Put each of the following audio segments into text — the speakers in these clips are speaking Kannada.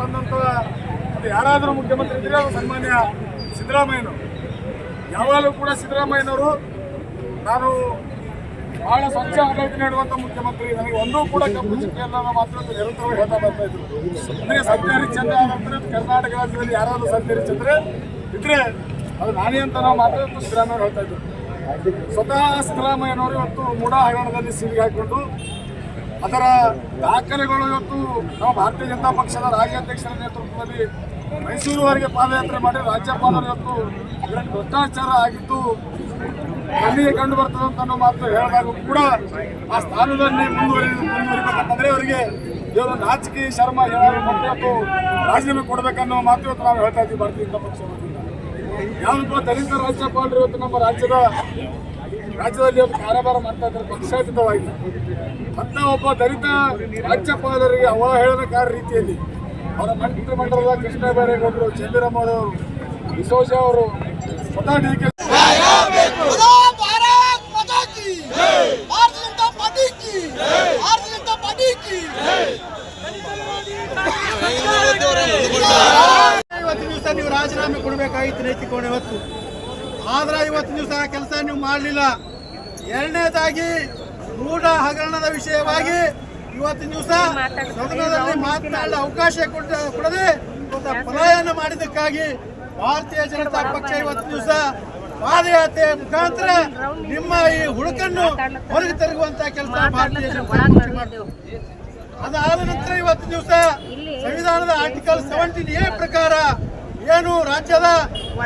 ತಂದಂಥ ಅದು ಯಾರಾದರೂ ಮುಖ್ಯಮಂತ್ರಿ ಇದ್ರೆ ಅದು ಸನ್ಮಾನ್ಯ ಸಿದ್ದರಾಮಯ್ಯನವರು. ಯಾವಾಗಲೂ ಕೂಡ ಸಿದ್ದರಾಮಯ್ಯನವರು ನಾನು ಬಹಳ ಸ್ವಚ್ಛ ಆಡಳಿತ ನೀಡುವಂಥ ಮುಖ್ಯಮಂತ್ರಿ. ನನಗೆ ಒಂದೂ ಕೂಡ ಕಪ್ಪು ಚುಕ್ಕೆ ಇಲ್ಲ ಮಾತ್ರ ನಿರಂತರವಾಗಿ ಹೇಳ್ತಾ ಬರ್ತಾ ಇದ್ರು. ಅಂದರೆ ಸರ್ಕಾರಿ ಚಂದ್ರ ನಂತರ ಕರ್ನಾಟಕ ರಾಜ್ಯದಲ್ಲಿ ಯಾರಾದರೂ ಸರ್ಕಾರಿ ಚಂದ್ರ ಇದ್ರೆ ಅದು ನಾನೇ ಅಂತ ನಾವು ಮಾತ್ರ ಸಿದ್ದರಾಮಯ್ಯ ಹೇಳ್ತಾ ಇದ್ರು. ಸ್ವತಃ ಸಿದ್ದರಾಮಯ್ಯನವರು ಇವತ್ತು ಮೂಢ ಹಗರಣದಲ್ಲಿ ಸಿಲಿಗೆ ಹಾಕಿಕೊಂಡು ಅದರ ದಾಖಲೆಗಳು ಇವತ್ತು ನಾವು ಭಾರತೀಯ ಜನತಾ ಪಕ್ಷದ ರಾಜ್ಯಾಧ್ಯಕ್ಷರ ನೇತೃತ್ವದಲ್ಲಿ ಮೈಸೂರುವರೆಗೆ ಪಾದಯಾತ್ರೆ ಮಾಡಿ ರಾಜ್ಯಪಾಲರು ಇವತ್ತು ಇದರಲ್ಲಿ ಭ್ರಷ್ಟಾಚಾರ ಆಗಿದ್ದು ಅಲ್ಲಿಗೆ ಕಂಡು ಬರ್ತದೆ ಅಂತ ಅನ್ನೋ ಮಾತು ಹೇಳಿದಾಗೂ ಕೂಡ ಆ ಸ್ಥಾನದಲ್ಲಿ ಮುಂದುವರಿ ಮುಂದುವರಿಬೇಕಂತಂದ್ರೆ ಅವರಿಗೆ ಇವರು ನಾಚಿಕೆ, ಶರ್ಮ ಏನಾದರೂ ಮತ್ತೆ ರಾಜೀನಾಮೆ ಕೊಡಬೇಕನ್ನೋ ಮಾತು ಇವತ್ತು ನಾವು ಹೇಳ್ತಾ ಇದ್ದೀವಿ ಭಾರತೀಯ ಜನತಾ ಪಕ್ಷ ಯಾವುದಪ್ಪ ದಲಿತ ರಾಜ್ಯಪಾಲರು ಇವತ್ತು ನಮ್ಮ ರಾಜ್ಯದ ರಾಜ್ಯದಲ್ಲಿ ಒಂದು ಕಾರಬಾರ ಮಾಡ್ತಾ ಇದ್ರೆ ಪಕ್ಷಾತೀತವಾಗಿ. ಅದನ್ನ ಒಬ್ಬ ದಲಿತ ರಾಜ್ಯಪಾಲರಿಗೆ ಅವಹೇಳನಕಾರ ರೀತಿಯಲ್ಲಿ ಅವರ ಮಂತ್ರಿಮಂಡಲದ ಕೃಷ್ಣ ಬೈರೇಗೌಡರು ಚಂದಿರಮ್ಮನವರು ಡಿಸೋಜ ಅವರು ಸ್ವತಃ ಡಿ ಇವತ್ತು ನೀವು ರಾಜೀನಾಮೆ ಕೊಡಬೇಕಾಗಿತ್ತು ನೈತಿಕೋಣೆ ಇವತ್ತು ಆದ್ರೆ ಇವತ್ತು ದಿವಸ ಕೆಲಸ ನೀವು ಮಾಡಲಿಲ್ಲ. ಎರಡನೇದಾಗಿ ಮೂಢ ಹಗರಣದ ವಿಷಯವಾಗಿ ಇವತ್ತಿನ ದಿವಸ ಸದನದಲ್ಲಿ ಮಾತನಾಡಲು ಅವಕಾಶ ಕೊಟ್ಟ ಕೊಡದೆ ಪಲಾಯನ ಮಾಡಿದ್ದಕ್ಕಾಗಿ ಭಾರತೀಯ ಜನತಾ ಪಕ್ಷ ಇವತ್ತು ದಿವಸ ಪಾದಯಾತ್ರೆ ಮುಖಾಂತರ ನಿಮ್ಮ ಈ ಹುಡುಕನ್ನು ಹೊರಗೆ ತರುವಂತ ಕೆಲಸ ಭಾರತೀಯ ಜನತಾ ಪಕ್ಷ ಅದಾದ ನಂತರ ಇವತ್ತು ದಿವಸ ಸಂವಿಧಾನದ ಆರ್ಟಿಕಲ್ ಸೆವೆಂಟೀನ್ ಎ ಪ್ರಕಾರ ಏನು ರಾಜ್ಯದ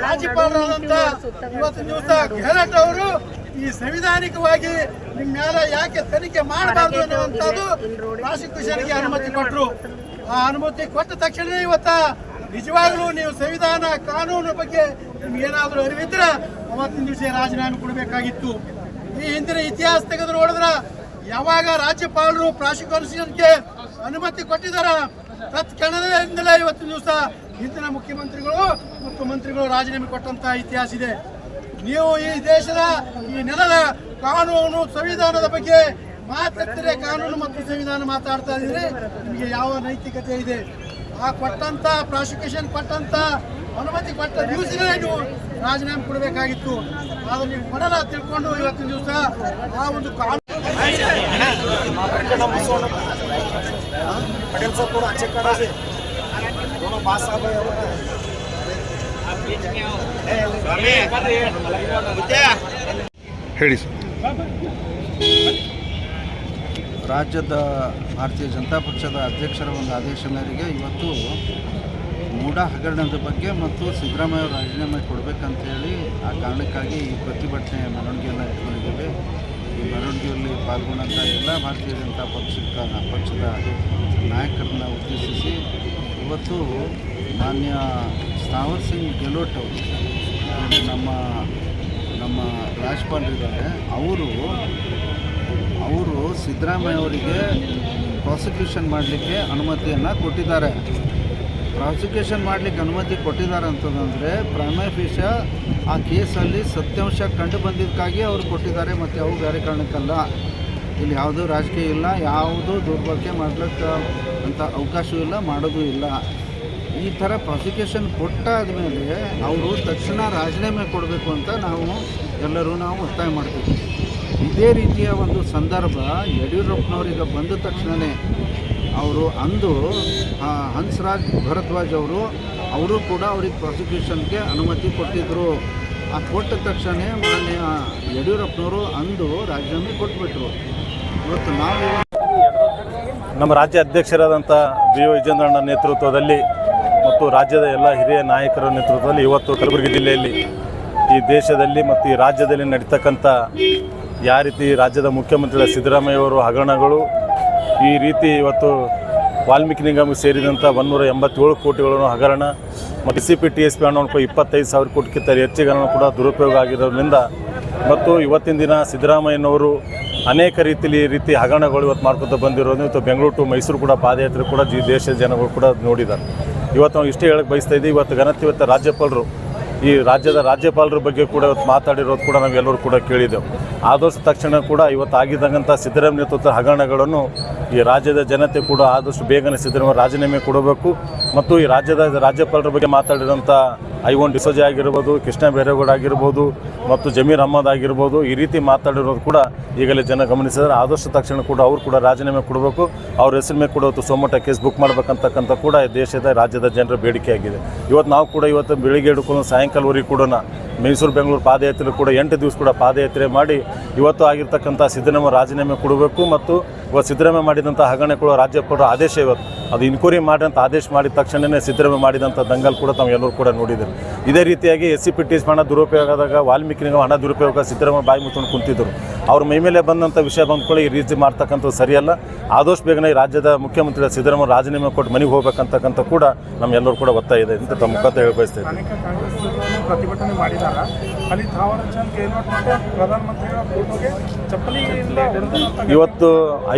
ರಾಜ್ಯಪಾಲರಾದಂತ ಇವತ್ತು ದಿವಸ ಗೆಹ್ಲಟ್ ಅವರು ಈ ಸಂವಿಧಾನಿಕವಾಗಿ ನಿಮ್ಮ ಮೇಲೆ ಯಾಕೆ ತನಿಖೆ ಮಾಡಬಾರ್ದು ಅನ್ನುವಂಥದ್ದು ಪ್ರಾಸಿಕ್ಯೂಷನ್ಗೆ ಅನುಮತಿ ಕೊಟ್ಟರು ಆ ಅನುಮತಿ ಕೊಟ್ಟ ತಕ್ಷಣ ಇವತ್ತ ನಿಜವಾಗ್ಲೂ ನೀವು ಸಂವಿಧಾನ ಕಾನೂನು ಬಗ್ಗೆ ನಿಮ್ಗೆ ಏನಾದರೂ ಅರಿವಿದ್ರೆ ಅವತ್ತಿನ ದಿವಸ ರಾಜೀನಾಮೆ ಕೊಡಬೇಕಾಗಿತ್ತು. ಈ ಹಿಂದಿನ ಇತಿಹಾಸ ತೆಗೆದು ನೋಡಿದ್ರ ಯಾವಾಗ ರಾಜ್ಯಪಾಲರು ಪ್ರಾಸಿಕ್ಯೂಷನ್ಗೆ ಅನುಮತಿ ಕೊಟ್ಟಿದಾರ ತತ್ಕ್ಷಣದಿಂದಲೇ ಇವತ್ತಿನ ದಿವಸ ಹಿಂದಿನ ಮುಖ್ಯಮಂತ್ರಿಗಳು ಮುಖ್ಯಮಂತ್ರಿಗಳು ಮಂತ್ರಿಗಳು ರಾಜೀನಾಮೆ ಕೊಟ್ಟಂತ ಇತಿಹಾಸ ಇದೆ. ನೀವು ಈ ದೇಶದ ಈ ನೆಲದ ಕಾನೂನು ಸಂವಿಧಾನದ ಬಗ್ಗೆ ಮಾತಾಡ್ತೀರಿ ಕಾನೂನು ಮತ್ತು ಸಂವಿಧಾನ ಮಾತಾಡ್ತಾ ಇದ್ರೆ ನಿಮಗೆ ಯಾವ ನೈತಿಕತೆ ಇದೆ? ಆ ಕೊಟ್ಟಂತ, ಪ್ರಾಸಿಕ್ಯೂಷನ್ ಕೊಟ್ಟಂತ, ಅನುಮತಿ ಕೊಟ್ಟ ದಿವಸನೇ ನೀವು ರಾಜೀನಾಮೆ ಕೊಡಬೇಕಾಗಿತ್ತು. ಆದ್ರೆ ನೀವು ಕೊಡಲ್ಲ ತಿಳ್ಕೊಂಡು ಇವತ್ತಿನ ದಿವಸ ಆ ಒಂದು ಕಾನೂನು ಹೇಳಿ ಸರ್. ರಾಜ್ಯದ ಭಾರತೀಯ ಜನತಾ ಪಕ್ಷದ ಅಧ್ಯಕ್ಷರ ಒಂದು ಆದೇಶ ಮೇರೆಗೆ ಇವತ್ತು ಮೂಢ ಹಗರಣದ ಬಗ್ಗೆ ಮತ್ತು ಸಿದ್ದರಾಮಯ್ಯ ರಾಜೀನಾಮೆ ಕೊಡಬೇಕಂತೇಳಿ ಆ ಕಾರಣಕ್ಕಾಗಿ ಈ ಪ್ರತಿಭಟನೆ ಮೆರವಣಿಗೆಯನ್ನು ಇಟ್ಕೊಂಡಿದ್ದೇವೆ ಈ ಮೆರವಣಿಗೆಯಲ್ಲಿ ಪಾಲ್ಗೊಂಡಂಥ ಎಲ್ಲ ಭಾರತೀಯ ಜನತಾ ಪಕ್ಷದ ಪಕ್ಷದ ನಾಯಕರನ್ನು ಉದ್ದೇಶಿಸಿ ಇವತ್ತು ಮಾನ್ಯ ಸ್ಥಾವರ್ ಸಿಂಗ್ ಗೆಲೋಟ್ ಅವರು ನಮ್ಮ ನಮ್ಮ ನಮ್ಮ ರಾಜ್ಯಪಾಲರಿದ್ದಾರೆ ಅವರು ಅವರು ಸಿದ್ದರಾಮಯ್ಯ ಅವರಿಗೆ ಪ್ರಾಸಿಕ್ಯೂಷನ್ ಮಾಡಲಿಕ್ಕೆ ಅನುಮತಿಯನ್ನು ಕೊಟ್ಟಿದ್ದಾರೆ. ಪ್ರಾಸಿಕ್ಯೂಷನ್ ಮಾಡಲಿಕ್ಕೆ ಅನುಮತಿ ಕೊಟ್ಟಿದ್ದಾರೆ ಅಂತಂದರೆ ಪ್ರೈಮಫಿಷ ಆ ಕೇಸಲ್ಲಿ ಸತ್ಯಾಂಶ ಕಂಡು ಬಂದಿದ್ದಕ್ಕಾಗಿ ಅವರು ಕೊಟ್ಟಿದ್ದಾರೆ, ಮತ್ತು ಅವು ಬೇರೆ ಕಾರಣಕ್ಕಲ್ಲ. ಇಲ್ಲಿ ಯಾವುದೂ ರಾಜಕೀಯ ಇಲ್ಲ, ಯಾವುದೂ ದುರ್ಬಳಕೆ ಮಾಡ್ಲಿಕ್ಕೆ ಅಂತ ಅವಕಾಶವೂ ಇಲ್ಲ, ಮಾಡೋದೂ ಇಲ್ಲ. ಈ ಥರ ಪ್ರಾಸಿಕ್ಯೂಷನ್ ಕೊಟ್ಟಾದ ಮೇಲೆ ಅವರು ತಕ್ಷಣ ರಾಜೀನಾಮೆ ಕೊಡಬೇಕು ಅಂತ ನಾವು ಎಲ್ಲರೂ ನಾವು ಒತ್ತಾಯ ಮಾಡ್ತೀವಿ. ಇದೇ ರೀತಿಯ ಒಂದು ಸಂದರ್ಭ ಯಡಿಯೂರಪ್ಪನವರಿಗೆ ಬಂದ ತಕ್ಷಣವೇ ಅವರು ಅಂದು ಹಂಸರಾಜ್ ಭರದ್ವಾಜ್ ಅವರು ಅವರು ಕೂಡ ಅವ್ರಿಗೆ ಪ್ರಾಸಿಕ್ಯೂಷನ್ಗೆ ಅನುಮತಿ ಕೊಟ್ಟಿದ್ದರು ಆ ಕೊಟ್ಟ ತಕ್ಷಣ ಮಾನ್ಯ ಯಡಿಯೂರಪ್ಪನವರು ಅಂದು ರಾಜೀನಾಮೆ ಕೊಟ್ಬಿಟ್ರು. ಇವತ್ತು ನಾವು ನಮ್ಮ ರಾಜ್ಯ ಅಧ್ಯಕ್ಷರಾದಂಥ ಬಿ ವಿಜೇಂದ್ರಣ್ಣ ನೇತೃತ್ವದಲ್ಲಿ ಮತ್ತು ರಾಜ್ಯದ ಎಲ್ಲ ಹಿರಿಯ ನಾಯಕರ ನೇತೃತ್ವದಲ್ಲಿ ಇವತ್ತು ಕಲಬುರಗಿ ಜಿಲ್ಲೆಯಲ್ಲಿ ಈ ದೇಶದಲ್ಲಿ ಮತ್ತು ಈ ರಾಜ್ಯದಲ್ಲಿ ನಡೀತಕ್ಕಂಥ ಯಾವ ರೀತಿ ರಾಜ್ಯದ ಮುಖ್ಯಮಂತ್ರಿಗಳ ಸಿದ್ದರಾಮಯ್ಯವರು ಹಗರಣಗಳು, ಈ ರೀತಿ ಇವತ್ತು ವಾಲ್ಮೀಕಿ ನಿಗಮಕ್ಕೆ ಸೇರಿದಂಥ ಒಂದೂರ ಎಂಬತ್ತೇಳು ಕೋಟಿಗಳನ್ನು ಹಗರಣ ಮತ್ತು C P T S P ಹಣವನ್ನು ಇಪ್ಪತ್ತೈದು ಸಾವಿರ ಕೋಟಿಗಿಂತ ಹೆಚ್ಚಿಗೆ ಕೂಡ ದುರುಪಯೋಗ ಆಗಿರೋದ್ರಿಂದ ಮತ್ತು ಇವತ್ತಿನ ದಿನ ಸಿದ್ದರಾಮಯ್ಯನವರು ಅನೇಕ ರೀತಿಯಲ್ಲಿ ಈ ರೀತಿ ಹಗರಣಗಳು ಇವತ್ತು ಮಾಡ್ಕೊತ ಬಂದಿರೋದು ಇವತ್ತು ಬೆಂಗಳೂರು ಟು ಮೈಸೂರು ಕೂಡ ಪಾದಯಾತ್ರೆ ಕೂಡ ಈ ದೇಶದ ಜನಗಳು ಕೂಡ ನೋಡಿದ್ದಾರೆ. ಇವತ್ತು ನಾವು ಇಷ್ಟೇ ಹೇಳಕ್ಕೆ ಬಯಸ್ತಾ ಇದ್ದೀವಿ. ಇವತ್ತು ಘನತೆ ಇವತ್ತು ರಾಜ್ಯಪಾಲರು, ಈ ರಾಜ್ಯದ ರಾಜ್ಯಪಾಲರ ಬಗ್ಗೆ ಕೂಡ ಇವತ್ತು ಮಾತಾಡಿರೋದು ಕೂಡ ನಾವೆಲ್ಲರೂ ಕೂಡ ಕೇಳಿದೆವು ಆದಷ್ಟು ತಕ್ಷಣ ಕೂಡ ಇವತ್ತು ಆಗಿದ್ದಂಥ ಸಿದ್ದರಾಮಯ್ಯ ನೇತೃತ್ವದ ಹಗರಣಗಳನ್ನು ಈ ರಾಜ್ಯದ ಜನತೆ ಕೂಡ ಆದಷ್ಟು ಬೇಗನೆ ಸಿದ್ದರಾಮಯ್ಯ ರಾಜೀನಾಮೆ ಕೊಡಬೇಕು. ಮತ್ತು ಈ ರಾಜ್ಯದ ರಾಜ್ಯಪಾಲರ ಬಗ್ಗೆ ಮಾತಾಡಿರೋಂಥ ಐವನ್ ಡಿಸೋಜೆ ಆಗಿರ್ಬೋದು, ಕೃಷ್ಣ ಬೈರೇಗೌಡ ಆಗಿರ್ಬೋದು, ಮತ್ತು ಜಮೀರ್ ಅಹಮದ್ ಆಗಿರ್ಬೋದು, ಈ ರೀತಿ ಮಾತಾಡಿರೋದು ಕೂಡ ಈಗಲೇ ಜನ ಗಮನಿಸಿದರೆ ಆದಷ್ಟು ತಕ್ಷಣ ಕೂಡ ಅವರು ಕೂಡ ರಾಜೀನಾಮೆ ಕೊಡಬೇಕು. ಅವ್ರ ಹೆಸರು ಮೇಲೆ ಕೂಡ ಇವತ್ತು ಸೋಮಟ ಕೇಸ್ ಬುಕ್ ಮಾಡ್ಬೇಕಂತಕ್ಕಂಥ ಕೂಡ ದೇಶದ, ರಾಜ್ಯದ ಜನರ ಬೇಡಿಕೆಯಾಗಿದೆ. ಇವತ್ತು ನಾವು ಕೂಡ ಇವತ್ತು ಬೆಳಿಗ್ಗೆ ಹಿಡ್ಕೊಂಡು ಸಾಯಂಕಾಲವರೆಗೆ ಕೂಡ ಮೈಸೂರು ಬೆಂಗಳೂರು ಪಾದಯಾತ್ರೆ ಕೂಡ ಎಂಟು ದಿವಸ ಕೂಡ ಪಾದಯಾತ್ರೆ ಮಾಡಿ ಇವತ್ತು ಆಗಿರ್ತಕ್ಕಂಥ ಸಿದ್ದರಾಮಯ್ಯ ರಾಜೀನಾಮೆ ಕೊಡಬೇಕು ಮತ್ತು ಇವತ್ತು ಸಿದ್ದರಾಮಯ್ಯ ಮಾಡಿದಂಥ ಹಗರಣೆಗಳು ರಾಜ್ಯಪಾಲರ ಆದೇಶ ಇವತ್ತು. ಅದು ಇನ್ಕ್ವೈರಿ ಮಾಡಿದಂಥ ಆದೇಶ ಮಾಡಿದ ತಕ್ಷಣವೇ ಸಿದ್ದರಾಮಯ್ಯ ಮಾಡಿದಂಥ ದಂಗಲ್ ಕೂಡ ತಾವು ಎಲ್ಲರೂ ಕೂಡ ನೋಡಿದರು. ಇದೇ ರೀತಿಯಾಗಿ ಎಸ್ ಸಿ ಪಿ ಟಿ ಹಣ ದುರುಪಯೋಗ ಆದಾಗ ವಾಲ್ಮೀಕಿ ನಿಗಮ ಹಣ ದುರುಪಯೋಗ ಸಿದ್ದರಾಮಯ್ಯ ಬಾಯಿ ಮುಚ್ಕೊಂಡು ಕುಂತಿದ್ದರು. ಅವ್ರ ಮೈ ಮೇಲೆ ಬಂದಂಥ ವಿಷಯ ಬಂದ್ಕೊಳ್ಳಿ, ಈ ರೀತಿ ಮಾಡ್ತಕ್ಕಂಥದ್ದು ಸರಿಯಲ್ಲ. ಆದಷ್ಟು ಬೇಗನೆ ಈ ರಾಜ್ಯದ ಮುಖ್ಯಮಂತ್ರಿ ಸಿದ್ದರಾಮಯ್ಯ ರಾಜೀನಾಮೆ ಕೊಟ್ಟು ಮನೆಗೆ ಹೋಗ್ಬೇಕಂತಕ್ಕಂಥ ಕೂಡ ನಮ್ಮೆಲ್ಲರೂ ಕೂಡ ಒತ್ತಾಯಿದೆ ಅಂತ ತಮ್ಮ ಮುಖಾಂತರ ಹೇಳಿ ಬಯಸ್ತಾ ಇದ್ದೀನಿ ಅಲ್ಲಿ ಕಾಂಗ್ರೆಸ್ ಚಂದ್ ಗೆಹ್ಲೋಟ್ ಪ್ರಧಾನಮಂತ್ರಿಗಳ ಫೋಟೋಗೆ ಚಪ್ಪಲಿ ಇವತ್ತು ಇವತ್ತು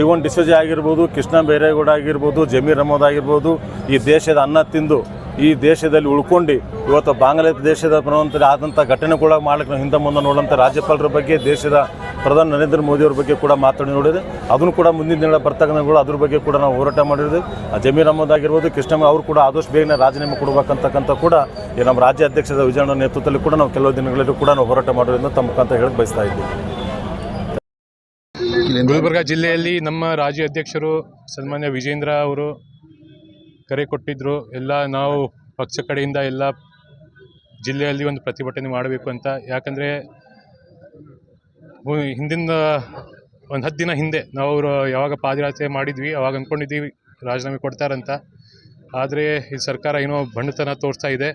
ಐವನ್ ಡಿಸೋಜೆ ಆಗಿರ್ಬೋದು, ಕೃಷ್ಣ ಬೈರೇಗೌಡ ಆಗಿರ್ಬೋದು, ಜಮೀರ್ ಅಹಮದ್ ಆಗಿರ್ಬೋದು, ಈ ದೇಶದ ಅನ್ನ ತಿಂದು ಈ ದೇಶದಲ್ಲಿ ಉಳ್ಕೊಂಡು ಇವತ್ತು ಬಾಂಗ್ಲಾದೇಶದ ಪ್ರಧಾನಮಂತ್ರಿ ಆದಂಥ ಘಟನೆ ಕೂಡ ಮಾಡಲಿಕ್ಕೆ ಹಿಂದೆ ಮುಂದೆ ನೋಡುವಂಥ ರಾಜ್ಯಪಾಲರ ಬಗ್ಗೆ ದೇಶದ ಪ್ರಧಾನಿ ನರೇಂದ್ರ ಮೋದಿಯವ್ರ ಬಗ್ಗೆ ಕೂಡ ಮಾತಾಡಿ ನೋಡಿದೆ. ಅದನ್ನು ಕೂಡ ಮುಂದಿನ ದಿನ ಬರ್ತಕ್ಕಂಥಗಳು ಅದ್ರ ಬಗ್ಗೆ ಕೂಡ ನಾವು ಹೋರಾಟ ಮಾಡಿರೋದು. ಜಮೀರ್ ಅಹಮದ್ ಆಗಿರ್ಬೋದು, ಕೃಷ್ಣಮ್ಮ ಅವರು ಕೂಡ ಆದಷ್ಟು ಬೇಗನೆ ರಾಜೀನಾಮೆ ಕೊಡಬೇಕಂತಕ್ಕಂಥ ಕೂಡ ಈ ನಮ್ಮ ರಾಜ್ಯ ಅಧ್ಯಕ್ಷದ ವಿಜಯಣ್ಣ ನೇತೃತ್ವದಲ್ಲಿ ಕೂಡ ನಾವು ಕೆಲವು ದಿನಗಳಲ್ಲಿ ಕೂಡ ನಾವು ಹೋರಾಟ ಮಾಡೋದ್ರಿಂದ ತಮ್ಮ ಹೇಳಿ ಹೇಳಕ್ಕೆ ಬಯಸ್ತಾ ಇದ್ದೀವಿ. ಗುಲ್ಬರ್ಗ ಜಿಲ್ಲೆಯಲ್ಲಿ ನಮ್ಮ ರಾಜ್ಯ ಅಧ್ಯಕ್ಷರು ಸನ್ಮಾನ್ಯ ವಿಜೇಂದ್ರ ಅವರು ಕರೆ ಕೊಟ್ಟಿದ್ದರು ಎಲ್ಲ ನಾವು ಪಕ್ಷ ಕಡೆಯಿಂದ ಎಲ್ಲ ಜಿಲ್ಲೆಯಲ್ಲಿ ಒಂದು ಪ್ರತಿಭಟನೆ ಮಾಡಬೇಕು ಅಂತ. ಯಾಕಂದರೆ ಹಿಂದಿನ ಒಂದು ಹತ್ತು ದಿನ ಹಿಂದೆ ನಾವು ಅವರು ಯಾವಾಗ ಪಾದಯಾತ್ರೆ ಮಾಡಿದ್ವಿ, ಅವಾಗ ಅಂದ್ಕೊಂಡಿದ್ದೀವಿ ರಾಜೀನಾಮೆ ಕೊಡ್ತಾರಂತ. ಆದರೆ ಈ ಸರ್ಕಾರ ಏನೋ ಬಂಡತನ ತೋರಿಸ್ತಾ ಇದೆ.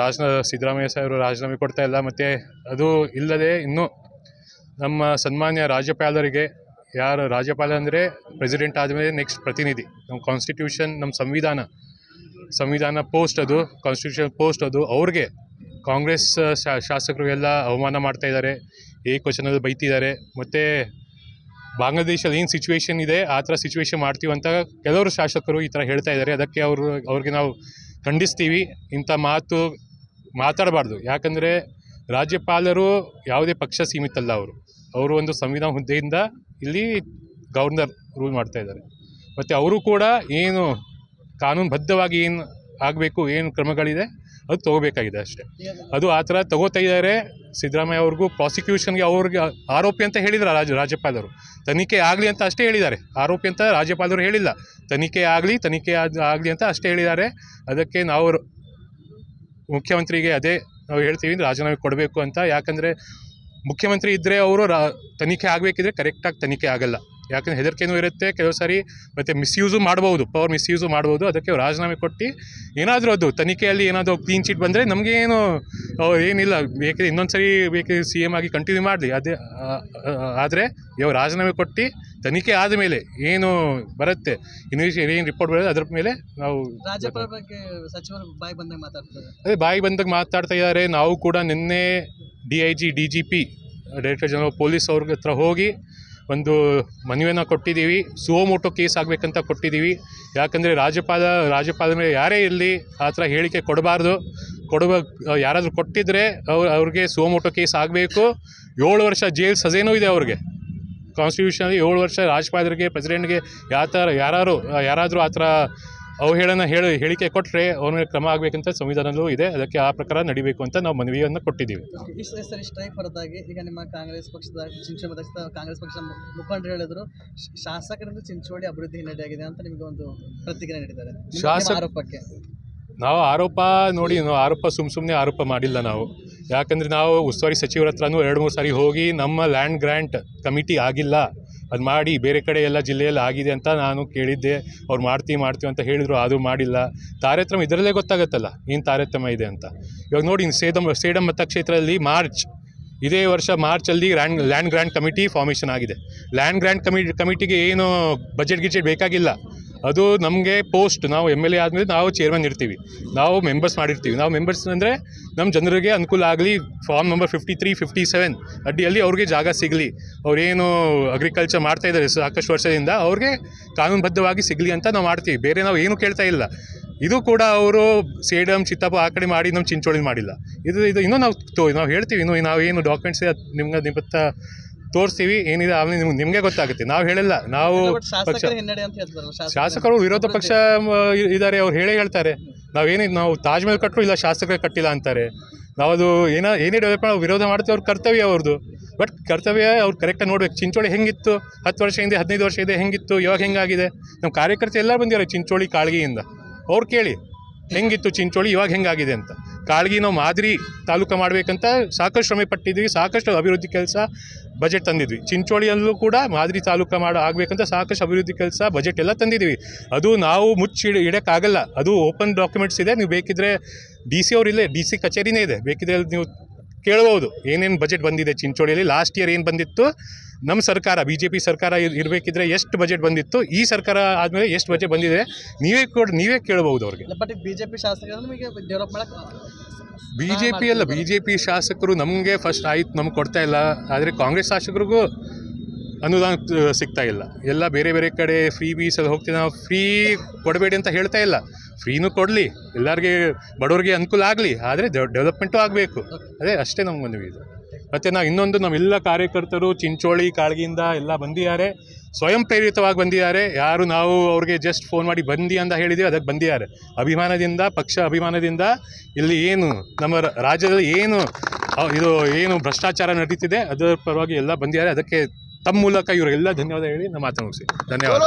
ರಾಜನ ರಾಜ ಸಿದ್ದರಾಮಯ್ಯ ಸಾಹೇಬರು ರಾಜೀನಾಮೆ ಕೊಡ್ತಾ ಇಲ್ಲ, ಮತ್ತು ಅದು ಇಲ್ಲದೆ ಇನ್ನೂ ನಮ್ಮ ಸನ್ಮಾನ್ಯ ರಾಜ್ಯಪಾಲರಿಗೆ, ಯಾರು ರಾಜ್ಯಪಾಲ ಅಂದರೆ ಪ್ರೆಸಿಡೆಂಟ್ ಆದಮೇಲೆ ನೆಕ್ಸ್ಟ್ ಪ್ರತಿನಿಧಿ, ನಮ್ಮ ಕಾನ್ಸ್ಟಿಟ್ಯೂಷನ್ ನಮ್ಮ ಸಂವಿಧಾನ ಸಂವಿಧಾನ ಪೋಸ್ಟ್ ಅದು ಕಾನ್ಸ್ಟಿಟ್ಯೂಷನ್ ಪೋಸ್ಟ್ ಅದು, ಅವ್ರಿಗೆ ಕಾಂಗ್ರೆಸ್ ಶಾಸಕರು ಎಲ್ಲ ಅವಮಾನ ಮಾಡ್ತಾ ಇದ್ದಾರೆ, ಈ ಕ್ವಶನಲ್ಲಿ ಬೈತಿದ್ದಾರೆ. ಮತ್ತು ಬಾಂಗ್ಲಾದೇಶದಲ್ಲಿ ಏನು ಸಿಚುವೇಶನ್ ಇದೆ, ಆ ಥರ ಸಿಚುವೇಶನ್ ಮಾಡ್ತೀವಿ ಅಂತ ಕೆಲವರು ಶಾಸಕರು ಈ ಥರ ಹೇಳ್ತಾ ಇದ್ದಾರೆ. ಅದಕ್ಕೆ ಅವರು, ಅವ್ರಿಗೆ ನಾವು ಖಂಡಿಸ್ತೀವಿ. ಇಂಥ ಮಾತು ಮಾತಾಡಬಾರ್ದು. ಯಾಕಂದರೆ ರಾಜ್ಯಪಾಲರು ಯಾವುದೇ ಪಕ್ಷ ಸೀಮಿತ ಅಲ್ಲ ಅವರು. ಅವರು ಒಂದು ಸಂವಿಧಾನ ಹುದ್ದೆಯಿಂದ ಇಲ್ಲಿ ಗವರ್ನರ್ ರೂಲ್ ಮಾಡ್ತಾ ಇದ್ದಾರೆ. ಮತ್ತು ಅವರು ಕೂಡ ಏನು ಕಾನೂನುಬದ್ಧವಾಗಿ ಏನು ಆಗಬೇಕು, ಏನು ಕ್ರಮಗಳಿದೆ ಅದು ತಗೋಬೇಕಾಗಿದೆ ಅಷ್ಟೇ. ಅದು ಆ ಥರ ತಗೋತಾ ಇದ್ದಾರೆ. ಸಿದ್ದರಾಮಯ್ಯ ಅವ್ರಿಗೂ ಪ್ರಾಸಿಕ್ಯೂಷನ್ಗೆ ಅವ್ರಿಗೆ ಆರೋಪಿ ಅಂತ ಹೇಳಿದ್ರು ರಾಜ ರಾಜ್ಯಪಾಲರು. ತನಿಖೆ ಆಗಲಿ ಅಂತ ಅಷ್ಟೇ ಹೇಳಿದ್ದಾರೆ. ಆರೋಪಿ ಅಂತ ರಾಜ್ಯಪಾಲರು ಹೇಳಿಲ್ಲ. ತನಿಖೆ ಆಗಲಿ ತನಿಖೆ ಆಗಲಿ ಅಂತ ಅಷ್ಟೇ ಹೇಳಿದ್ದಾರೆ. ಅದಕ್ಕೆ ನಾವು ಮುಖ್ಯಮಂತ್ರಿಗೆ ಅದೇ ನಾವು ಹೇಳ್ತೀವಿ ರಾಜೀನಾಮೆ ಕೊಡಬೇಕು ಅಂತ. ಯಾಕಂದರೆ ಮುಖ್ಯಮಂತ್ರಿ ಇದ್ದರೆ ಅವರು ರಾ ತನಿಖೆ ಆಗಬೇಕಿದ್ರೆ ಕರೆಕ್ಟಾಗಿ ತನಿಖೆ ಆಗಲ್ಲ. ಯಾಕಂದರೆ ಹೆದರಿಕೆನೂ ಇರುತ್ತೆ ಕೆಲವು ಸಾರಿ ಮತ್ತು ಮಿಸ್ಯೂಸು ಮಾಡ್ಬೋದು ಪವರ್ ಮಿಸ್ಯೂಸು ಮಾಡ್ಬೋದು ಅದಕ್ಕೆ ರಾಜೀನಾಮೆ ಕೊಟ್ಟು ಏನಾದರೂ ಅದು ತನಿಖೆಯಲ್ಲಿ ಏನಾದರೂ ಕ್ಲೀನ್ ಚೀಟ್ ಬಂದರೆ ನಮಗೇನು ಏನಿಲ್ಲ ಬೇಕಿದ್ರೆ ಇನ್ನೊಂದು ಸರಿ ಬೇಕಿದ್ರೆ ಸಿ ಎಂ ಆಗಿ ಕಂಟಿನ್ಯೂ ಮಾಡಲಿ. ಅದೇ ಆದರೆ ಇವಾಗ ರಾಜೀನಾಮೆ ಕೊಟ್ಟು ತನಿಖೆ ಆದ ಮೇಲೆ ಏನು ಬರುತ್ತೆ ಇನ್ವೆಸ್ಟಿ ಏನು ರಿಪೋರ್ಟ್ ಬರುತ್ತೆ ಅದ್ರ ಮೇಲೆ ನಾವು ರಾಜ್ಯಪಾಲ ಬಗ್ಗೆ ಸಚಿವರು ಬಾಯಿ ಬಂದಾಗ ಮಾತಾಡ್ತಾರೆ ಅದೇ ಬಾಯಿ ಬಂದಾಗ ಮಾತಾಡ್ತಾ ಇದ್ದಾರೆ. ನಾವು ಕೂಡ ನಿನ್ನೆ D I G D G P director general police ಅವ್ರ ಹತ್ರ ಹೋಗಿ ಒಂದು ಮನವಿಯನ್ನು ಕೊಟ್ಟಿದ್ದೀವಿ ಸುವೋಮೋಟೋ ಕೇಸ್ ಆಗಬೇಕಂತ ಕೊಟ್ಟಿದ್ದೀವಿ. ಯಾಕಂದರೆ ರಾಜ್ಯಪಾಲ ರಾಜ್ಯಪಾಲ ಮೇಲೆ ಯಾರೇ ಇರಲಿ ಆ ಥರ ಹೇಳಿಕೆ ಕೊಡಬಾರ್ದು. ಕೊಡುವ, ಯಾರಾದರೂ ಕೊಟ್ಟಿದ್ದರೆ ಅವ್ರು, ಅವ್ರಿಗೆ ಸುವೋಮೋಟೋ ಕೇಸ್ ಆಗಬೇಕು. ಏಳು ವರ್ಷ ಜೈಲ್ ಸಜೆನೂ ಇದೆ ಅವ್ರಿಗೆ. ಕಾನ್ಸ್ಟಿಟ್ಯೂಷನಲ್ಲಿ ಏಳು ವರ್ಷ ರಾಜ್ಯಪಾಲರಿಗೆ ಪ್ರೆಸಿಡೆಂಟ್ಗೆ ಯಾವ ಥರ ಯಾರು ಯಾರಾದರೂ ಆ ಥರ ಅವಹೇಳನ ಹೇಳಿ ಹೇಳಿಕೆ ಕೊಟ್ಟರೆ ಅವನಿಗೆ ಕ್ರಮ ಆಗಬೇಕಂತ ಸಂವಿಧಾನದಲ್ಲೂ ಇದೆ. ಅದಕ್ಕೆ ಆ ಪ್ರಕಾರ ನಡಿಬೇಕು ಅಂತ ನಾವು ಮನವಿಯನ್ನು ಕೊಟ್ಟಿದ್ದೀವಿ. ಸರಿ ಸ್ಟ್ರೈಕ್ ಹೊರತಾಗಿ ಈಗ ನಿಮ್ಮ ಕಾಂಗ್ರೆಸ್ ಪಕ್ಷದ ಚಿಂಚೋಳಿ ಪಕ್ಷದ ಕಾಂಗ್ರೆಸ್ ಪಕ್ಷದ ಮು- ಮುಖಂಡರು ಹೇಳಿದ್ರು ಶಾಸಕರಿಂದ ಚಿಂಚೋಳಿ ಅಭಿವೃದ್ಧಿ ಹಿನ್ನಡೆಯಾಗಿದೆ ಅಂತ ನಿಮಗೆ ಒಂದು ಪ್ರತಿಕ್ರಿಯೆ ನೀಡಿದ್ದಾರೆ. ಶಾಸಕ- ಆರೋಪಕ್ಕೆ. ನಾವು ಆರೋಪ ನೋಡಿ ನಾವು ಆರೋಪ ಸುಮ್ಮ ಸುಮ್ಮನೆ ಆರೋಪ ಮಾಡಿಲ್ಲ ನಾವು. ಯಾಕಂದರೆ ನಾವು ಉಸ್ತುವಾರಿ ಸಚಿವರ ಹತ್ರನೂ ಎರಡು ಮೂರು ಸಾರಿ ಹೋಗಿ ನಮ್ಮ ಲ್ಯಾಂಡ್ ಗ್ರ್ಯಾಂಟ್ ಕಮಿಟಿ ಆಗಿಲ್ಲ. ಅದು ಮಾಡಿ ಬೇರೆ ಕಡೆ ಎಲ್ಲ ಜಿಲ್ಲೆಯಲ್ಲಿ ಆಗಿದೆ ಅಂತ ನಾನು ಕೇಳಿದ್ದೆ. ಅವ್ರು ಮಾಡ್ತೀವಿ ಮಾಡ್ತೀವಿ ಅಂತ ಹೇಳಿದರು ಅದು ಮಾಡಿಲ್ಲ. ತಾರತಮ್ಯ ಇದರಲ್ಲೇ ಗೊತ್ತಾಗುತ್ತಲ್ಲ, ಏನು ತಾರತಮ್ಯ ಇದೆ ಅಂತ. ಇವಾಗ ನೋಡಿ ಸೇದಂ, ಸೇಡಂ ಮತಕ್ಷೇತ್ರದಲ್ಲಿ ಮಾರ್ಚ್, ಇದೇ ವರ್ಷ ಮಾರ್ಚಲ್ಲಿ land land grand committee formation ಆಗಿದೆ. ಲ್ಯಾಂಡ್ ಗ್ರ್ಯಾಂಡ್ ಕಮಿಟಿ, ಕಮಿಟಿಗೆ ಏನು ಬಜೆಟ್ ಗಿಜೆಟ್ ಬೇಕಾಗಿಲ್ಲ. ಅದು ನಮಗೆ ಪೋಸ್ಟ್, ನಾವು ಎಂ ಎಲ್ ಎ ಆದಮೇಲೆ ನಾವು ಚೇರ್ಮನ್ ಇರ್ತೀವಿ. ನಾವು ಮೆಂಬರ್ಸ್ ಮಾಡಿರ್ತೀವಿ. ನಾವು ಮೆಂಬರ್ಸ್ ಅಂದರೆ ನಮ್ಮ ಜನರಿಗೆ ಅನುಕೂಲ ಆಗಲಿ form number fifty three fifty seven ಅಡ್ಡಿಯಲ್ಲಿ ಅವ್ರಿಗೆ ಜಾಗ ಸಿಗಲಿ. ಅವರೇನು ಅಗ್ರಿಕಲ್ಚರ್ ಮಾಡ್ತಾ ಇದ್ದಾರೆ ಸಾಕಷ್ಟು ವರ್ಷದಿಂದ, ಅವ್ರಿಗೆ ಕಾನೂನುಬದ್ಧವಾಗಿ ಸಿಗಲಿ ಅಂತ ನಾವು ಮಾಡ್ತೀವಿ. ಬೇರೆ ನಾವು ಏನು ಕೇಳ್ತಾ ಇಲ್ಲ. ಇದು ಕೂಡ ಅವರು ಸೇಡಮ್ ಚಿತ್ತಪ್ಪ ಆ ಕಡೆ ಮಾಡಿ ನಮ್ಮ ಚಿಂಚೋಳಿ ಮಾಡಿಲ್ಲ. ಇದು ಇದು ಇನ್ನೂ ನಾವು ನಾವು ಹೇಳ್ತೀವಿ. ಇನ್ನೂ, ನಾವು ಏನು ಡಾಕ್ಯುಮೆಂಟ್ಸ್ ನಿಮ್ಗೆ ನಿಮ್ಮ ತೋರಿಸ್ತೀವಿ ಏನಿದೆ ಆಮೇಲೆ ನಿಮ್ಗೆ ನಿಮಗೆ ಗೊತ್ತಾಗುತ್ತೆ. ನಾವು ಹೇಳಿಲ್ಲ ನಾವು ಪಕ್ಷ ಶಾಸಕರು ವಿರೋಧ ಪಕ್ಷ ಇದ್ದಾರೆ ಅವ್ರು ಹೇಳೇ ಹೇಳ್ತಾರೆ. ನಾವೇನು ನಾವು ತಾಜ್ ಮಹಲ್ ಕಟ್ಟರು ಇಲ್ಲ ಶಾಸಕರೇ ಕಟ್ಟಿಲ್ಲ ಅಂತಾರೆ. ನಾವು ಅದು ಏನ ಏನೇ ಡೆವಲಪ್ ನಾವು ವಿರೋಧ ಮಾಡ್ತೀವಿ ಅವ್ರ ಕರ್ತವ್ಯ ಅವ್ರದ್ದು. ಬಟ್ ಕರ್ತವ್ಯ ಅವ್ರು ಕರೆಕ್ಟಾಗಿ ನೋಡ್ಬೇಕು. ಚಿಂಚೋಳಿ ಹೆಂಗಿತ್ತು? ಹತ್ತು ವರ್ಷ ಹಿಂದೆ ಹದಿನೈದು ವರ್ಷ ಇದೆ ಹೆಂಗಿತ್ತು? ಇವಾಗ ಹೆಂಗಾಗಿದೆ? ನಮ್ಮ ಕಾರ್ಯಕರ್ತ ಎಲ್ಲ ಬಂದಿದ್ದಾರೆ ಚಿಂಚೋಳಿ ಕಾಳಗಿಯಿಂದ. ಅವ್ರು ಕೇಳಿ. ಹೆಂಗಿತ್ತು ಚಿಂಚೋಳಿ, ಇವಾಗ ಹೆಂಗಾಗಿದೆ ಅಂತ. ಕಾಳ್ಗಿ ನಾವು ಮಾದರಿ ತಾಲೂಕು ಮಾಡಬೇಕಂತ ಸಾಕಷ್ಟು ಶ್ರಮೆ ಪಟ್ಟಿದ್ವಿ, ಸಾಕಷ್ಟು ಅಭಿವೃದ್ಧಿ ಕೆಲಸ ಬಜೆಟ್ ತಂದಿದ್ವಿ. ಚಿಂಚೋಳಿಯಲ್ಲೂ ಕೂಡ ಮಾದರಿ ತಾಲೂಕು ಮಾಡೋ, ಆಗಬೇಕಂತ ಸಾಕಷ್ಟು ಅಭಿವೃದ್ಧಿ ಕೆಲಸ ಬಜೆಟ್ ಎಲ್ಲ ತಂದಿದ್ವಿ. ಅದು ನಾವು ಮುಚ್ಚಿ ಇಡ- ಇಡೋಕ್ಕಾಗಲ್ಲ, ಅದು ಓಪನ್ ಡಾಕ್ಯುಮೆಂಟ್ಸ್ ಇದೆ, ನೀವು ಬೇಕಿದ್ರೆ ಡಿ ಸಿ ಅವ್ರು ಇಲ್ಲೇ, ಡಿ ಸಿ ಕಚೇರಿನೇ ಇದೆ, ಬೇಕಿದ್ರೆ ನೀವು ಕೇಳಬಹುದು ಏನೇನು ಬಜೆಟ್ ಬಂದಿದೆ ಚಿಂಚೋಳಿಯಲ್ಲಿ, ಲಾಸ್ಟ್ ಇಯರ್ ಏನು ಬಂದಿತ್ತು ನಮ್ಮ ಸರ್ಕಾರ ಬಿ ಜೆ ಪಿ ಸರ್ಕಾರ ಇರ್- ಇರಬೇಕಿದ್ರೆ ಎಷ್ಟು ಬಜೆಟ್ ಬಂದಿತ್ತು ಈ ಸರ್ಕಾರ ಆದಮೇಲೆ ಎಷ್ಟು ಬಜೆಟ್ ಬಂದಿದೆ ನೀವೇ ಕೊಡ್ ನೀವೇ ಕೇಳಬಹುದು ಅವ್ರಿಗೆ. ಬಿ ಜೆ ಪಿ ಅಲ್ಲ ಬಿ ಜೆ ಪಿ ಶಾಸಕರು ನಮಗೆ ಫಸ್ಟ್ ಆಯ್ತು ನಮ್ಗೆ ಕೊಡ್ತಾ ಇಲ್ಲ. ಆದರೆ ಕಾಂಗ್ರೆಸ್ ಶಾಸಕರಿಗೂ ಅನುದಾನ ಸಿಗ್ತಾ ಇಲ್ಲ. ಎಲ್ಲ ಬೇರೆ ಬೇರೆ ಕಡೆ ಫ್ರೀ ಬೀಸಲ್ಲಿ ಹೋಗ್ತೀವಿ ನಾವು ಫ್ರೀ ಕೊಡಬೇಡಿ ಅಂತ ಹೇಳ್ತಾ ಇಲ್ಲ. ಫ್ರೀನೂ ಕೊಡಲಿ, ಎಲ್ಲರಿಗೆ, ಬಡವ್ರಿಗೆ ಅನುಕೂಲ ಆಗಲಿ, ಆದರೆ ಡೆವಲಪ್ಮೆಂಟು ಆಗಬೇಕು. ಅದೇ ಅಷ್ಟೇ ನಮ್ಗೆ ಮನವಿ ಇದು. ಮತ್ತು ನಾವು ಇನ್ನೊಂದು ನಾವೆಲ್ಲ ಕಾರ್ಯಕರ್ತರು, ಚಿಂಚೋಳಿ, ಕಾಳಗಿಯಿಂದ ಎಲ್ಲ ಬಂದಿದ್ದಾರೆ, ಸ್ವಯಂ ಪ್ರೇರಿತವಾಗಿ ಬಂದಿದ್ದಾರೆ. ಯಾರು ನಾವು ಅವ್ರಿಗೆ ಜಸ್ಟ್ ಫೋನ್ ಮಾಡಿ ಬಂದಿ ಅಂತ ಹೇಳಿದ್ದೀವಿ ಅದಕ್ಕೆ ಬಂದಿದ್ದಾರೆ. ಅಭಿಮಾನದಿಂದ, ಪಕ್ಷ ಅಭಿಮಾನದಿಂದ ಇಲ್ಲಿ ಏನು, ನಮ್ಮ ರಾಜ್ಯದಲ್ಲಿ ಏನು ಇದು ಏನು ಭ್ರಷ್ಟಾಚಾರ ನಡೀತಿದೆ, ಅದರ ಪರವಾಗಿ ಎಲ್ಲ ಬಂದಿದ್ದಾರೆ. ಅದಕ್ಕೆ ತಮ್ಮ ಮೂಲಕ ಇವರೆಲ್ಲ ಧನ್ಯವಾದ ಹೇಳಿ ನಮ್ಮ ಮಾತನಾಡಿಸಿ ಧನ್ಯವಾದ.